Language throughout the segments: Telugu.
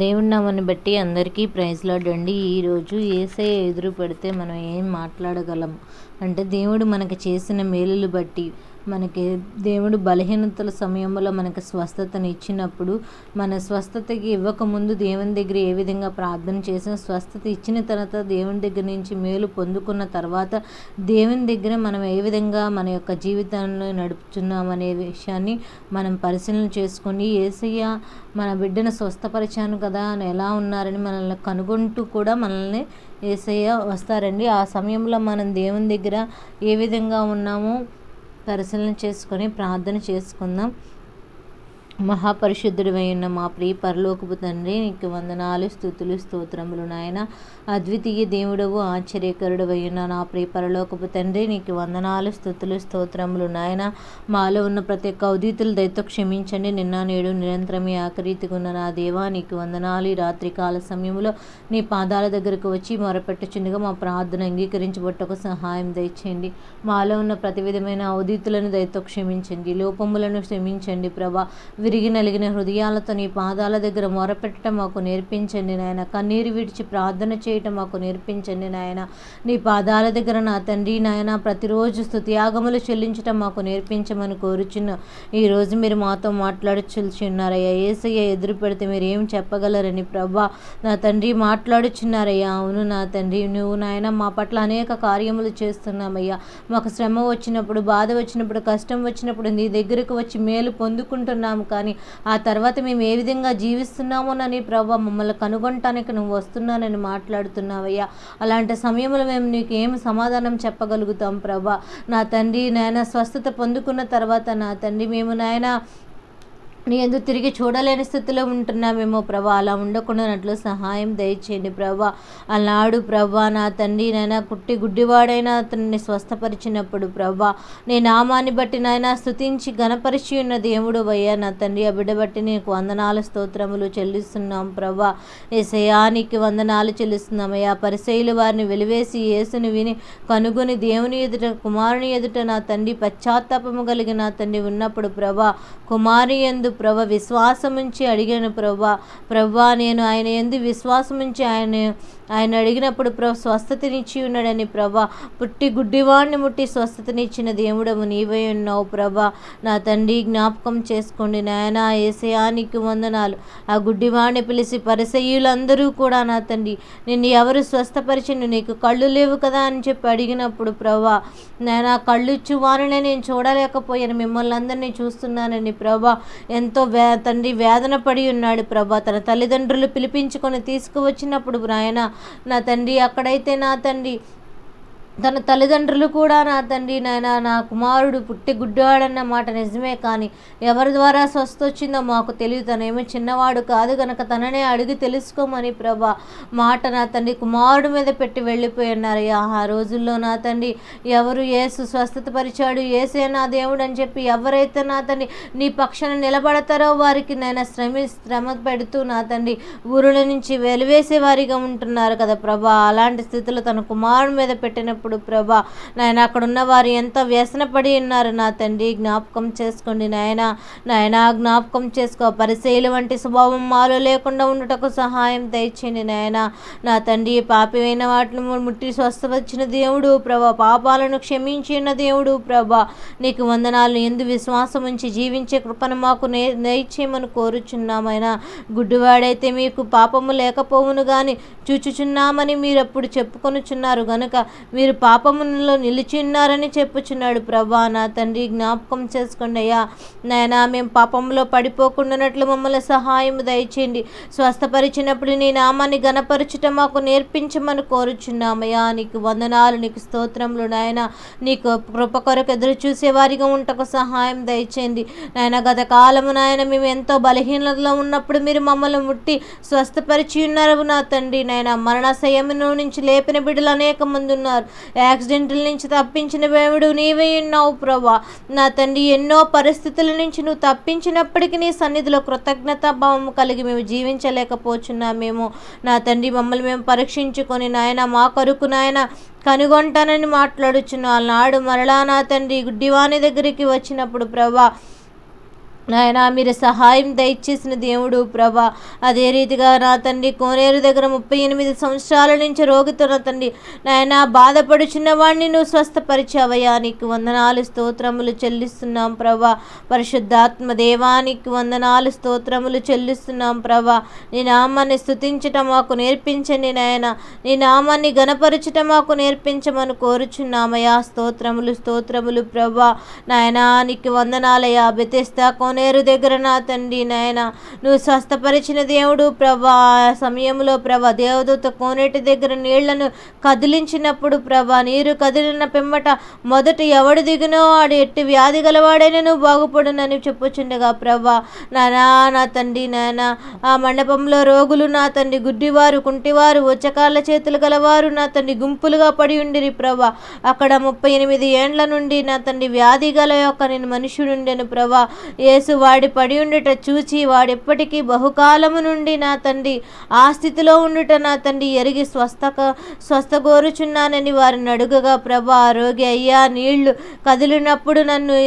దేవుడి నామాన్ని బట్టి అందరికీ ప్రైజ్లాడండి ఈరోజు ఏసై ఎదురు పెడితే మనం ఏం మాట్లాడగలం? అంటే దేవుడు మనకు చేసిన మేలులు బట్టి మనకి దేవుడు బలహీనతల సమయంలో మనకు స్వస్థతను ఇచ్చినప్పుడు మన స్వస్థతకి ఇవ్వకముందు దేవుని దగ్గర ఏ విధంగా ప్రార్థన చేసిన స్వస్థత ఇచ్చిన తర్వాత దేవుని దగ్గర నుంచి మేలు పొందుకున్న తర్వాత దేవుని దగ్గర మనం ఏ విధంగా మన యొక్క జీవితంలో నడుపుతున్నాం అనే విషయాన్ని మనం పరిశీలన చేసుకొని ఏసయ్య మన బిడ్డను స్వస్థపరిచాను కదా అని ఎలా ఉన్నారని మనల్ని కనుగొంటూ కూడా మనల్ని ఏసయ్య వస్తారండి. ఆ సమయంలో మనం దేవుని దగ్గర ఏ విధంగా ఉన్నామో పరిశీలన చేసుకొని ప్రార్థన చేసుకుందాం. మహాపరిశుద్ధుడు ఉన్న మా ప్రియ పరలోకపు తండ్రి నీకు వందనాలు స్థుతులు స్తోత్రములు నాయన. అద్వితీయ దేవుడవు ఆశ్చర్యకరుడు నా ప్రియ పరలోకపు తండ్రి నీకు వందనాలు స్థుతులు స్తోత్రములు నాయన. మాలో ఉన్న ప్రతి ఒక్క ఉదితులు దయతో క్షమించండి. నిన్న నేడు నిరంతరమే ఆకరీతిగున్న నా దేవా నీకు వందనాలు. ఈ రాత్రికాల సమయంలో నీ పాదాల దగ్గరకు వచ్చి మొరపెట్టుచుండగా మా ప్రార్థన అంగీకరించబట్టకు సహాయం దయచేయండి. మాలో ఉన్న ప్రతి విధమైన ఉదితులను దయతో క్షమించండి. లోపములను క్షమించండి ప్రభా. విరిగి నలిగిన హృదయాలతో నీ పాదాల దగ్గర మొరపెట్టడం మాకు నేర్పించండి నాయన. కన్నీరు విడిచి ప్రార్థన చేయటం మాకు నేర్పించండి నాయన. నీ పాదాల దగ్గర నా తండ్రి నాయన ప్రతిరోజు స్థుతియాగములు చెల్లించటం మాకు నేర్పించమని కోరుచున్న ఈరోజు మీరు మాతో మాట్లాడుచున్నారయ్యా. ఏసయ్య ఎదురు పెడితే మీరు ఏం చెప్పగలరని ప్రభా. నా తండ్రి మాట్లాడుచున్నారయ్యా. అవును నా తండ్రి నువ్వు నాయన మా పట్ల అనేక కార్యములు చేస్తున్నామయ్యా. మాకు శ్రమ వచ్చినప్పుడు బాధ వచ్చినప్పుడు కష్టం వచ్చినప్పుడు నీ దగ్గరకు వచ్చి మేలు పొందుకుంటున్నాము కానీ ఆ తర్వాత మేము ఏ విధంగా జీవిస్తున్నామోనని ప్రభా మమ్మల్ని కనుగొనటానికి నువ్వు వస్తున్నానని మాట్లాడుతున్నావయ్యా. అలాంటి సమయంలో మేము నీకు ఏం సమాధానం చెప్పగలుగుతాం ప్రభా? నా తండ్రి నాయన స్వస్థత పొందుకున్న తర్వాత నా తండ్రి మేము నాయన నీ తిరిగి చూడలేని స్థితిలో ఉంటున్నామేమో ప్రభా. అలా ఉండకుండానట్లు సహాయం దయచేయండి ప్రభా. అలాడు ప్రభా నా తండ్రి నైనా కుట్టి గుడ్డివాడైనా అతన్ని స్వస్థపరిచినప్పుడు ప్రభా నీ నామాన్ని బట్టి నాయన స్థుతించి గణపరిచి ఉన్న దేవుడు అయ్యా నా తండ్రి ఆ బిడ్డ బట్టి నీకు వందనాలు స్తోత్రములు చెల్లిస్తున్నాం ప్రభా. ఏసయానికి వందనాలు చెల్లిస్తున్నామయ్యా. పరిశైలు వారిని వెలివేసి యేసుని విని కనుగొని దేవుని ఎదుట కుమారుని ఎదుట నా తండ్రి పశ్చాత్తాపము కలిగిన తండ్రి ఉన్నప్పుడు ప్రభా కుమారి ఎందు ప్రభ విశ్వాసముంచి అడిగాను ప్రభా ప్రభా నేను ఆయన ఎందు విశ్వాసముంచి ఆయన ఆయన అడిగినప్పుడు ప్రభు స్వస్థతనిచ్చి ఉన్నాడని ప్రభా పుట్టి గుడ్డివాడిని ముట్టి స్వస్థతనిచ్చిన దేవుడము నీవై ఉన్నావు ప్రభా. నా తండ్రి జ్ఞాపకం చేసుకోండి నాయన ఏసయానికి వందనాలు. ఆ గుడ్డివాడిని పిలిచి పరిసయ్యులందరూ కూడా నా తండ్రి నిన్ను ఎవరు స్వస్థపరిచిండు? నీకు కళ్ళు లేవు కదా అని చెప్పి అడిగినప్పుడు ప్రభా నాయన కళ్ళు ఇచ్చి వారినే నేను చూడలేకపోయాను. మిమ్మల్ని అందరినీ చూస్తున్నానని ప్రభా ఎంతో వే తండ్రి వేదన పడి ఉన్నాడు ప్రభా. తన తల్లిదండ్రులు పిలిపించుకొని తీసుకువచ్చినప్పుడు ఆయన నా తండ్రి అక్కడైతే నా తండ్రి. తన తల్లిదండ్రులు కూడా నా తండ్రి నాయన నా కుమారుడు పుట్టి గుడ్డివాడన్న మాట నిజమే కానీ ఎవరి ద్వారా స్వస్థ వచ్చిందో మాకు తెలియదు. తనేమో చిన్నవాడు కాదు గనక తననే అడిగి తెలుసుకోమని ప్రభా మాట నా తండ్రి కుమారుడు మీద పెట్టి వెళ్ళిపోయి ఉన్నారు. ఆ రోజుల్లో నా తండ్రి ఎవరు ఏసు స్వస్థత పరిచాడు? ఏసే నా దేవుడు అని చెప్పి ఎవరైతే నా తండ్రి నీ పక్షాన నిలబడతారో వారికి నేను శ్రమి శ్రమ పెడుతూ నా తండ్రి ఊరుల నుంచి వెలివేసే వారిగా ఉంటున్నారు కదా ప్రభా. అలాంటి స్థితిలో తన కుమారుడు మీద పెట్టినప్పుడు ప్రభా నాయన అక్కడ ఉన్న వారు ఎంతో వ్యసనపడి ఉన్నారు నా తండ్రి. జ్ఞాపకం చేసుకోండి నాయన. నాయన జ్ఞాపకం చేసుకో. పరిశీలి వంటి స్వభావం మాలో లేకుండా ఉండటకు సహాయం దయచేయండి నాయన. నా తండ్రి పాపమైన వాటిని ముట్టి స్వస్థపరిచిన దేవుడు ప్రభా పాపాలను క్షమించిన దేవుడు ప్రభా. నీకు వందనాలు ఎందు విశ్వాసం ఉంచి జీవించే కృపను మాకు నే దయచేయమని కోరుచున్నామైనా గుడ్డివాడైతే మీకు పాపము లేకపోవును కానీ చూచుచున్నామని మీరు అప్పుడు చెప్పుకొనుచున్నారు గనుక మీరు పాపములో నిలిచిన్నారని చెప్పుచున్నాడు ప్రభా. నా తండ్రి జ్ఞాపకం చేసుకోండి అయ్యా. నాయనా మేము పాపంలో పడిపోకుండానట్లు మమ్మల్ని సహాయం దయచేయండి. స్వస్థపరిచినప్పుడు నీ నామాన్ని గణపరచుట మాకు నేర్పించమని కోరుచున్నామయ్యా. నీకు వందనాలు నీకు స్తోత్రములు నాయన. నీకు కృప కొరకు ఎదురు చూసేవారిగా ఉంటకు సహాయం దయచేయండి. నాయన గత కాలము నాయన మేము ఎంతో బలహీనతలో ఉన్నప్పుడు మీరు మమ్మల్ని ముట్టి స్వస్థపరిచి ఉన్నారు నా తండ్రి. నాయన మరణ నుంచి లేపిన బిడ్డలు అనేక మంది ఉన్నారు యాక్సిడెంట్ల నుంచి తప్పించిన దేవుడు నీవే ఉన్నావు ప్రభా. నా తండ్రి ఎన్నో పరిస్థితుల నుంచి నువ్వు తప్పించినప్పటికీ నీ సన్నిధిలో కృతజ్ఞత భావం కలిగి మేము జీవించలేకపోతున్నామేమో నా తండ్రి మమ్మల్ని మేము పరీక్షించుకొని నాయన మా కొరకు నాయన కనుగొంటానని మాట్లాడుచున్న నాడు మరలా నా తండ్రి గుడ్డివాణి దగ్గరికి వచ్చినప్పుడు ప్రభా నాయన మీరు సహాయం దయచేసిన దేవుడు ప్రభా. అదే రీతిగా నా తండ్రి కోనేరు దగ్గర ముప్పై ఎనిమిది సంవత్సరాల నుంచి రోగితో నా తండ్రి. నాయన బాధపడుచున్న వాడిని నువ్వు స్వస్థపరిచావయ్యా. నీకు వందనాలు స్తోత్రములు చెల్లిస్తున్నాం ప్రభా. పరిశుద్ధాత్మ దేవానికి వందనాలు స్తోత్రములు చెల్లిస్తున్నాం ప్రభా. నీ నామాన్ని స్థుతించటం మాకు నేర్పించండి నాయన. నీ నామాన్ని గణపరచటం మాకు నేర్పించమని కోరుచున్నామయ్యా. స్తోత్రములు స్తోత్రములు ప్రభా. నాయనా నీకు వందనాలయ్యా. బెతెస్తా కోనేరు దగ్గర నా తండ్రి నాయన నువ్వు స్వస్థపరిచిన దేవుడు ప్రభా. ఆ సమయంలో ప్రభా దేవదూత కోనేటి దగ్గర నీళ్ళను కదిలించినప్పుడు ప్రభా నీరు కదిలిన పిమ్మట మొదట ఎవడు దిగినో వాడు ఎట్టి వ్యాధి గలవాడైనా నువ్వు బాగుపడునని చెప్పుచుండగా ప్రభా. నానా నా తండ్రి నాయన ఆ మండపంలో రోగులు నా తండ్రి గుడ్డివారు కుంటివారు ఉచ్చకాళ్ళ చేతులు గలవారు నా తండ్రి గుంపులుగా పడి ఉండిరి ప్రభా. అక్కడ ముప్పై ఎనిమిది ఏండ్ల నుండి నా తండ్రి వ్యాధి గల యొక్క నేను మనుషుడుండెను ప్రభా. యేసు వాడి పడి ఉండుట చూచి వాడెప్పటికీ బహుకాలము నుండి నా తండ్రి ఆ స్థితిలో ఉండుట నా తండ్రి ఎరిగి స్వస్థక స్వస్థ కోరుచున్నానని వారిని అడుగగా ప్రభా ఆరోగ్య అయ్యా నీళ్ళు కదిలినప్పుడు నన్ను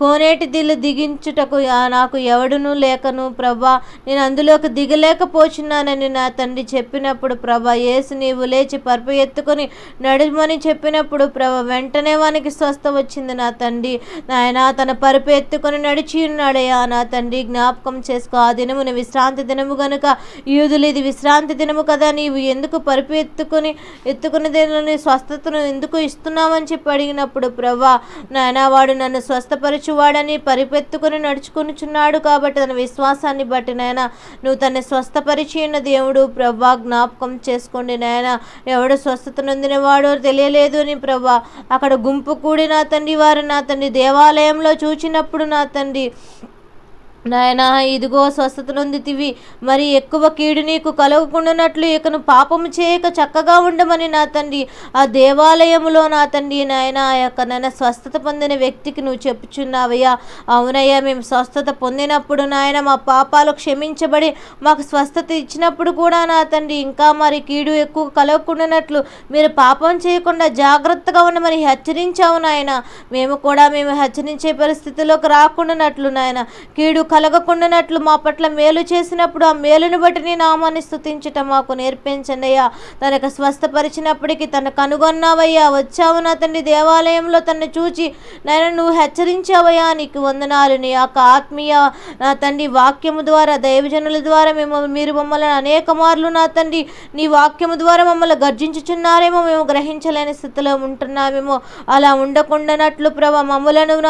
కోనేటి దిల్లు దిగించుటకు నాకు ఎవడును లేకను ప్రభా. నేను అందులోకి దిగలేకపోచున్నానని నా తండ్రి చెప్పినప్పుడు ప్రభా. యేసు నీవు లేచి పరుపు ఎత్తుకొని నడుమని చెప్పినప్పుడు ప్రభ వెంటనే వానికి స్వస్థ వచ్చింది నా తండ్రి. నాయన తన పరుపు ఎత్తుకొని నడిచి ఉన్నాడయ్యా నా తండ్రి. జ్ఞాపకం చేసుకో ఆ దినమున విశ్రాంతి దినము గనుక. యూదులు ఇది విశ్రాంతి దినము కదా. నీవు ఎందుకు పరుపు ఎత్తుకొని ఎత్తుకుని దీనిని స్వస్థతను ఎందుకు ఇస్తున్నామని చెప్పి అడిగినప్పుడు ప్రభా నాయన వాడు నన్ను నడుచువాడని పరిపెత్తుకుని నడుచుకునిచున్నాడు కాబట్టి తన విశ్వాసాన్ని బట్టి నాయన నువ్వు తన స్వస్థపరిచిన దేవుడు ప్రభా జ్ఞాపకం చేసుకోండి నాయన. ఎవడు స్వస్థత నొందినవాడో తెలియలేదు అని ప్రభా అక్కడ గుంపు కూడి నా తండ్రి వారు నా తండ్రి దేవాలయంలో చూచినప్పుడు నా తండ్రి నాయనా ఇదిగో స్వస్థత నొందితివి మరి ఎక్కువ కీడు నీకు కలగకుండానట్లు ఇకను పాపము చేయక చక్కగా ఉండమని నా తండ్రి. ఆ దేవాలయములో నా తండ్రి నాయన ఆ యొక్క నాయన స్వస్థత పొందిన వ్యక్తికి నువ్వు చెప్పుచున్నావయ్యా. అవునయ్యా మేము స్వస్థత పొందినప్పుడు నాయన మా పాపాలు క్షమించబడి మాకు స్వస్థత ఇచ్చినప్పుడు కూడా నా తండ్రి ఇంకా మరి కీడు ఎక్కువ కలగకుండానట్లు మీరు పాపం చేయకుండా జాగ్రత్తగా ఉండమని హెచ్చరించావు నాయన. మేము కూడా మేము హెచ్చరించే పరిస్థితిలోకి రాకుండానట్లు నాయన. కీడు కలగకుండానట్లు మా పట్ల మేలు చేసినప్పుడు ఆ మేలును బట్టి నీ నామాన్ని స్థుతించటం మాకు నేర్పించండియ్యా తనకు స్వస్థపరిచినప్పటికీ తను కనుగొన్నావయ్యా. వచ్చావు నా తండ్రి దేవాలయంలో తను చూచి నేను నువ్వు హెచ్చరించావయ్యా. నీకు వందనాలు. నీ యొక్క ఆత్మీయ నా తండ్రి వాక్యము ద్వారా దైవజనుల ద్వారా మేము మీరు మమ్మల్ని అనేక మార్లు నా తండ్రి నీ వాక్యము ద్వారా మమ్మల్ని గర్జించుచున్నారేమో. మేము గ్రహించలేని స్థితిలో ఉంటున్నామేమో. అలా ఉండకుండానట్లు ప్రభ మమ్మలను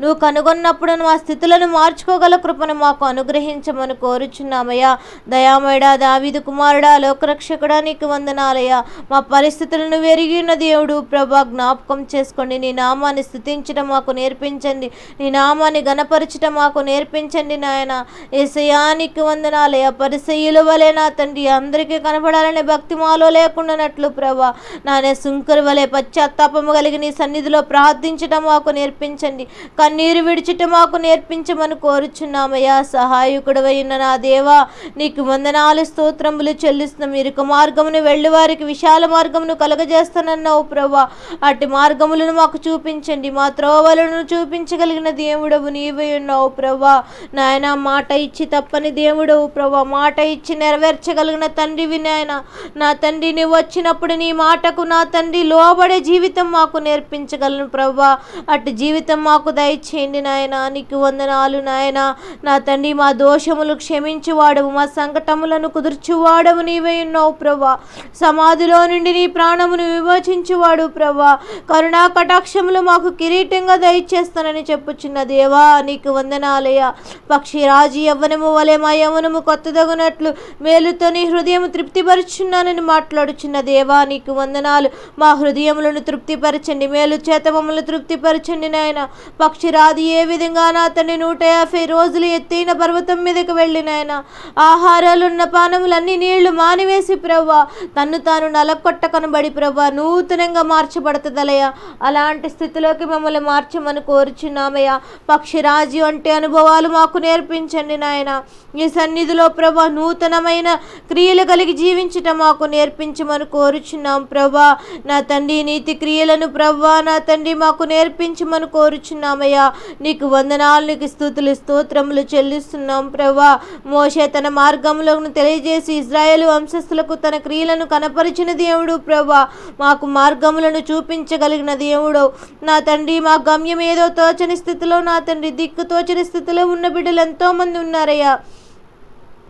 నువ్వు కనుగొన్నప్పుడు మా స్థితులను మార్చుకోగల కృపను మాకు అనుగ్రహించమని కోరుచున్నామయ్యా. దయామయడా దావిదు కుమారుడా లోకరక్షకుడా నీకు వందనాలయ్యా. మా పరిస్థితులను వెరిగిన దేవుడు ప్రభా జ్ఞాపకం చేసుకోండి. నీ నామాన్ని స్థుతించడం మాకు నేర్పించండి. నీ నామాన్ని గణపరచడం మాకు నేర్పించండి నాయన. ఏసయానికి వందనాలయ్యా. పరిసయ్యుల వలె నా తండ్రి అందరికీ కనపడాలనే భక్తి మాలో లేకుండానట్లు ప్రభా. నానే సుంకరి వలె పశ్చాత్తాపము కలిగి నీ సన్నిధిలో ప్రార్థించటం మాకు నేర్పించండి. కన్నీరు విడిచిట మాకు నేర్పించమని కోరుచు సహాయకుడు సహాయకుడవైన నా దేవా నీకు వందనాలు స్తోత్రములు చెల్లిస్తున్నాం మీరు మార్గమును వెళ్ళి వారికి విశాల మార్గమును కలగజేస్తానన్నావు ప్రభా అట్టి మార్గములను మాకు చూపించండి మా త్రోవలను చూపించగలిగిన దేవుడవు నీవై ఉన్నావు ప్రభా నాయన మాట ఇచ్చి తప్పని దేవుడవు ప్రభా మాట ఇచ్చి నెరవేర్చగలిగిన తండ్రివి నాయన. నా తండ్రి నువ్వు వచ్చినప్పుడు నీ మాటకు నా తండ్రి లోబడే జీవితం మాకు నేర్పించగలను ప్రభా అటు జీవితం మాకు దయచేయండి నాయన నీకు వందనాలు నాయన. నా తండ్రి మా దోషములు క్షమించువాడవు మా సంకటములను కుదుర్చువాడవు నీవే ఉన్నావు ప్రభా సమాధిలో నుండి నీ ప్రాణమును విమోచించువాడు ప్రభా కరుణా కటాక్షములు మాకు కిరీటంగా దయచేస్తానని చెప్పుచున్న దేవా నీకు వందనాలయ పక్షి రాజు యవ్వనము వలె మా యవ్వనము కొత్తదగునట్లు మేలుతో నీ హృదయం తృప్తిపరుచున్నానని మాట్లాడుచున్న దేవా నీకు వందనాలు. మా హృదయములను తృప్తిపరచండి మేలు చేత మమ్మల్ని తృప్తిపరచండి నాయన. పక్షి రాజు ఏ విధంగా నా తండ్రి నూట యాభై రోజులు ఎత్తైన పర్వతం మీదకి వెళ్ళి నాయన ఆహారాలున్న పానములన్నీ నీళ్ళు మానివేసి ప్రవ్వా తన్ను తాను నలకొట్ట కనబడి ప్రభా నూతనంగా మార్చబడుతుందలయ్యా అలాంటి స్థితిలోకి మమ్మల్ని మార్చమని కోరుచున్నామయ్యా. పక్షిరాజు అంటే అనుభవాలు మాకు నేర్పించండి నాయన. ఈ సన్నిధిలో ప్రభా నూతనమైన క్రియలు కలిగి జీవించటం మాకు నేర్పించమని కోరుచున్నాం ప్రభా నా తండ్రి నీతి క్రియలను ప్రభా నా తండ్రి మాకు నేర్పించమని కోరుచున్నామయ్యా. నీకు వందనాలు నీకు స్థుతులు స్తోత్రములు చెల్లిస్తున్నాం ప్రభా. మోషే తన మార్గములను తెలియజేసి ఇజ్రాయేల్ వంశస్థులకు తన క్రియలను కనపరిచిన దేవుడు ప్రభా. మాకు మార్గములను చూపించగలిగిన దేవుడు. నా తండ్రి మా గమ్యం ఏదో తోచని స్థితిలో నా తండ్రి దిక్కు తోచని స్థితిలో ఉన్న బిడ్డలు ఎంతోమంది ఉన్నారయ్యా.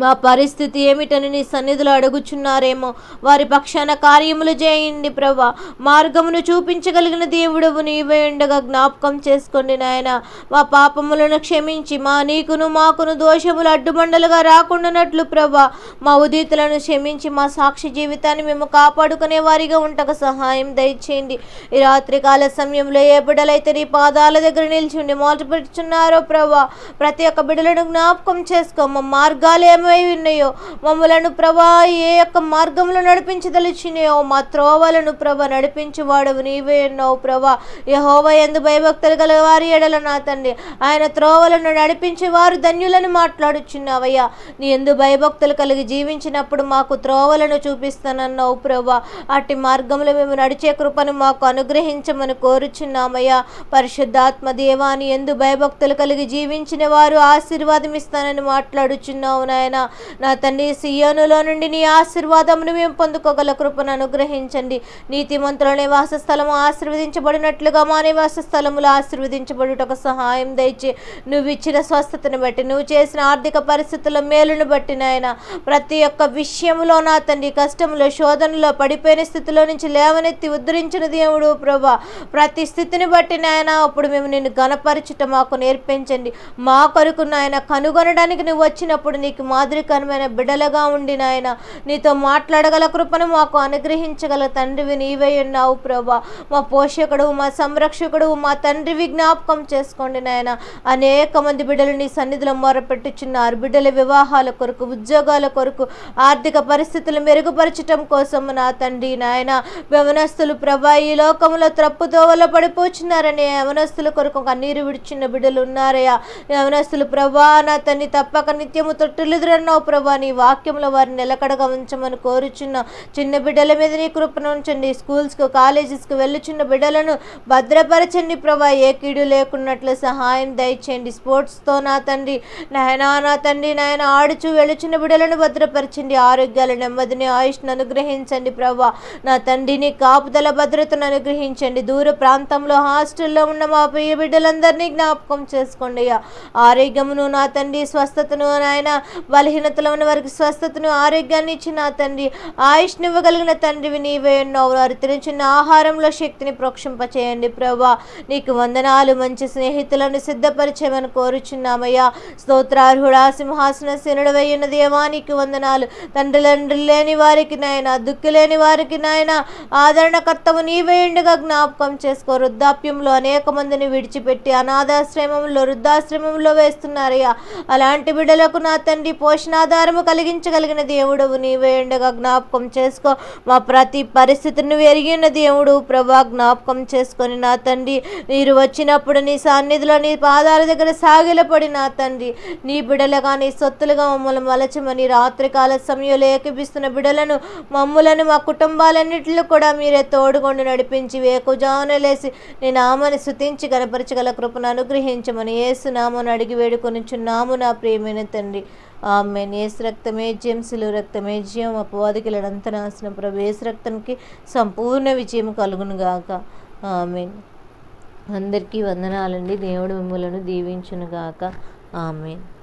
మా పరిస్థితి ఏమిటని నీ సన్నిధిలో అడుగుచున్నారేమో. వారి పక్షాన కార్యములు చేయండి ప్రభా మార్గమును చూపించగలిగిన దేవుడవు నీవే ఉండగా జ్ఞాపకం చేసుకోండి నాయన. మా పాపములను క్షమించి మా నీకును మాకును దోషములు అడ్డుబండలుగా రాకుండానట్లు ప్రభా మా ఉదితులను క్షమించి మా సాక్షి జీవితాన్ని మేము కాపాడుకునే వారిగా ఉండక సహాయం దయచేయండి. ఈ రాత్రికాల సమయంలో ఏ బిడ్డలైతే నీ పాదాల దగ్గర నిల్చుండి మోసపెట్టుచున్నారో ప్రభా ప్రతి ఒక్క బిడ్డలను జ్ఞాపకం చేసుకో. మా మార్గాలు ఏమో ఉన్నాయో? మమ్మలను ప్రభా ఏ యొక్క మార్గంలో నడిపించదలిచినాయో మా త్రోవలను ప్రభ నడిపించేవాడవు నీవే ఉన్నావు ప్రభా. యహోవ ఎందు భయభక్తులు గల వారి ఎడల నా తండ్రి. ఆయన త్రోవలను నడిపించి వారు ధన్యులను మాట్లాడుచున్నావయ్యా. నీ ఎందు భయభక్తులు కలిగి జీవించినప్పుడు మాకు త్రోవలను చూపిస్తానన్నావు ప్రభా. అట్టి మార్గంలో మేము నడిచే కృపను మాకు అనుగ్రహించమని కోరుచున్నామయ్యా. పరిశుద్ధాత్మ దేవాని ఎందు భయభక్తులు కలిగి జీవించిన వారు ఆశీర్వాదం ఇస్తానని మాట్లాడుచున్నావు నాయన. నా తండ్రి సియోనులో నుండి నీ ఆశీర్వాదమును మేము పొందుకోగల కృపను అనుగ్రహించండి. నీతిమంతుల నివాస స్థలము ఆశీర్వదించబడినట్లుగా మా నివాస స్థలములు ఆశీర్వదించబడుటకు సహాయం దయచి నువ్వు ఇచ్చిన స్వస్థతను బట్టి నువ్వు చేసిన ఆర్థిక పరిస్థితుల మేలును బట్టి నాయన ప్రతి ఒక్క విషయంలో నా తండ్రి కష్టంలో శోధనలో పడిపోయిన స్థితిలో నుంచి లేవనెత్తి ఉద్ధరించిన దేవుడు ప్రభా ప్రతి స్థితిని బట్టి నాయన అప్పుడు మేము నిన్ను గణపరచుట మాకు నేర్పించండి. మా కొరకు నాయన కనుగొనడానికి నువ్వు వచ్చినప్పుడు నీకు మా మాదిరికరమైన బిడలగా ఉండి నాయన నీతో మాట్లాడగల కృపను మాకు అనుగ్రహించగల తండ్రివి నీవే ఉన్నావు ప్రభా. మా పోషకుడు మా సంరక్షకుడు మా తండ్రివి జ్ఞాపకం చేసుకోండి నాయన. అనేక మంది బిడ్డలు నీ సన్నిధిలో మొరపెట్టుచున్నారు. బిడ్డల వివాహాల కొరకు ఉద్యోగాల కొరకు ఆర్థిక పరిస్థితులు మెరుగుపరచటం కోసం నా తండ్రి నాయన యవనస్తులు ప్రభా ఈ లోకంలో త్రప్పుతోవలో పడిపోచున్నారని యవనస్తుల కొరకు కన్నీరు విడిచిన బిడ్డలు ఉన్నారయ్యా. యవనస్తులు ప్రభా నా తన్ని తప్పక నిత్యము తొట్టులుదురన్నావు ప్రభా నీ వాక్యంలో వారిని నిలకడగా ఉంచమని కోరుచున్న చిన్న బిడ్డల మీద నీ కృపను ఉంచండి. స్కూల్స్కు కాలేజెస్కు వెళ్ళుచున్న బిడ్డలను భద్రపరచండి ప్రభా. ఏ కీడు లేకున్నట్లు సహాయం దయచేయండి. స్పోర్ట్స్తో నా తండ్రి నాయనా నా తండ్రి నాయన ఆడుచు వెళుచున్న బిడ్డలను భద్రపరచండి. ఆరోగ్యాలు నెమ్మదిని ఆయుష్ను అనుగ్రహించండి ప్రభా. నా తండ్రిని కాపుదల భద్రతను అనుగ్రహించండి. దూర ప్రాంతంలో హాస్టల్లో ఉన్న మా ప్రియ బిడ్డలందరినీ జ్ఞాపకం చేసుకోండి అయ్యా. ఆరోగ్యమును నా తండ్రి స్వస్థతను నాయన బలహీనతలో ఉన్న వారికి స్వస్థతను ఆరోగ్యాన్ని ఇచ్చి నా తండ్రి ఆయుష్నివ్వగలిగిన తండ్రివి నీవే ఉన్నావు వారు తినిచిన ఆహారంలో శక్తిని ప్రోక్షింపచేయండి ప్రభా. నీకు వందనాలు మంచి స్నేహితులను సిద్ధపరిచేమని కోరుచున్నామయ్యా. స్తోత్రార్హుడా సింహాసన శనుడవై ఉన్న నీకు వందనాలు. తండ్రులండ్రులు లేని వారికి నాయన దుక్కు లేని వారికి నాయన ఆదరణకర్తవు నీవేయుండగా జ్ఞాపకం చేసుకో. వృద్ధాప్యంలో అనేక మందిని విడిచిపెట్టి అనాథాశ్రమంలో వృద్ధాశ్రమంలో వేస్తున్నారయ్యా. అలాంటి బిడ్డలకు నా తండ్రి పోషణాధారము కలిగించగలిగిన దేవుడవు నీవే ఉండగా జ్ఞాపకం చేసుకో. మా ప్రతి పరిస్థితిని ఎరిగిన దేవుడు. ప్రభా జ్ఞాపకం చేసుకొని నా తండ్రి మీరు వచ్చినప్పుడు నీ సాన్నిధిలో నీ పాదాల దగ్గర సాగిలపడి నా తండ్రి. నీ బిడలుగా నీ సొత్తులుగా మమ్మల్ని మలచమని రాత్రికాల సమయంలో ఏకిపిస్తున్న బిడలను మమ్ములను మా కుటుంబాలన్నింటిలో కూడా మీరే తోడుగొండి నడిపించి వేకుజాన లేసి నీ నామని శుతించి కనపరచగల కృపను అనుగ్రహించమని ఏసు నామను అడిగి వేడుకొనిచున్నాము నా ప్రియమైన తండ్రి. ఆమె ఏసు రక్తమే జెంసులు రక్తమే జయం అపవాదికిలంత నాశనం ప్రభు. ఏసు రక్తానికి సంపూర్ణ విజయం కలుగును గాక. ఆమె అందరికీ వందనాలండి. దేవుడు మిమ్మలను దీవించును గాక. ఆమెన్.